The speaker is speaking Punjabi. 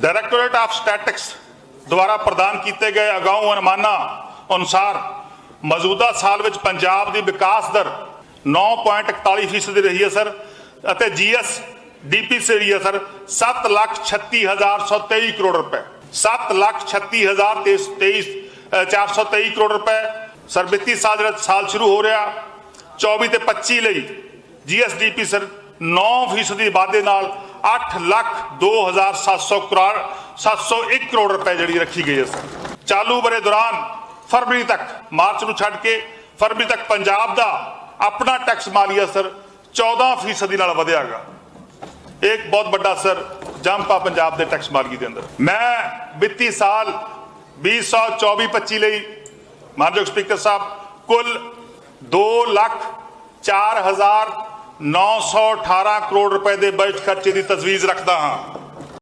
ਡਾਇਰੈਕਟੋਰੇਟ ਆਫ ਸਟੈਟਿਕਸ ਦੁਆਰਾ ਪ੍ਰਦਾਨ ਕੀਤੇ ਗਏ ਅਗਾਊਂ ਅਨੁਮਾਨਾਂ ਅਨੁਸਾਰ ਮੌਜੂਦਾ ਸਾਲ ਵਿੱਚ ਪੰਜਾਬ ਦੀ ਵਿਕਾਸ ਦਰ 9.41% ਦੀ ਰਹੀ ਹੈ ਸਰ ਅਤੇ ਜੀਐਸ ਡੀਪੀ ਸੇ ਰਹੀ ਹੈ ਸਰ 736123 ਕਰੋੜ ਰੁਪਏ। 736123 423 ਕਰੋੜ ਰੁਪਏ। ਸਰ, ਵਿੱਤੀ ਸਾਲ ਜਿਹੜਾ ਸਾਲ ਸ਼ੁਰੂ ਹੋ ਰਿਹਾ 24 ਤੇ 25 ਲਈ ਜੀਐਸਡੀਪੀ ਸਰ 9% ਦੀ ਵਾਧੇ ਨਾਲ 8 ਲੱਖ 2700 ਕਰੋੜ 701 ਕਰੋੜ ਰੁਪਏ ਜਿਹੜੀ ਰੱਖੀ ਗਈ ਹੈ ਚਾਲੂ ਬਰੇ ਦੌਰਾਨ ਫਰਵਰੀ ਤੱਕ, ਮਾਰਚ ਨੂੰ ਛੱਡ ਕੇ ਫਰਵਰੀ ਤੱਕ ਪੰਜਾਬ ਦਾ ਆਪਣਾ ਟੈਕਸ ਮਾਲੀਆ ਸਰ 14% ਦੀ ਨਾਲ ਵਧਿਆਗਾ। ਇੱਕ ਬਹੁਤ ਵੱਡਾ ਸਰ ਜੰਪ ਆ ਪੰਜਾਬ ਦੇ ਟੈਕਸ ਮਾਲਕੀ ਦੇ ਅੰਦਰ। ਮੈਂ ਵਿੱਤੀ ਸਾਲ 2024-25 ਲਈ ਮਾਨਯੋਗ ਸਪੀਕਰ ਸਾਹਿਬ ਕੁੱਲ 2 ਲੱਖ 4918 ਕਰੋੜ ਰੁਪਏ ਦੇ ਬਜਟ ਖਰਚੇ ਦੀ ਤਜਵੀਜ਼ ਰੱਖਦਾ ਹਾਂ।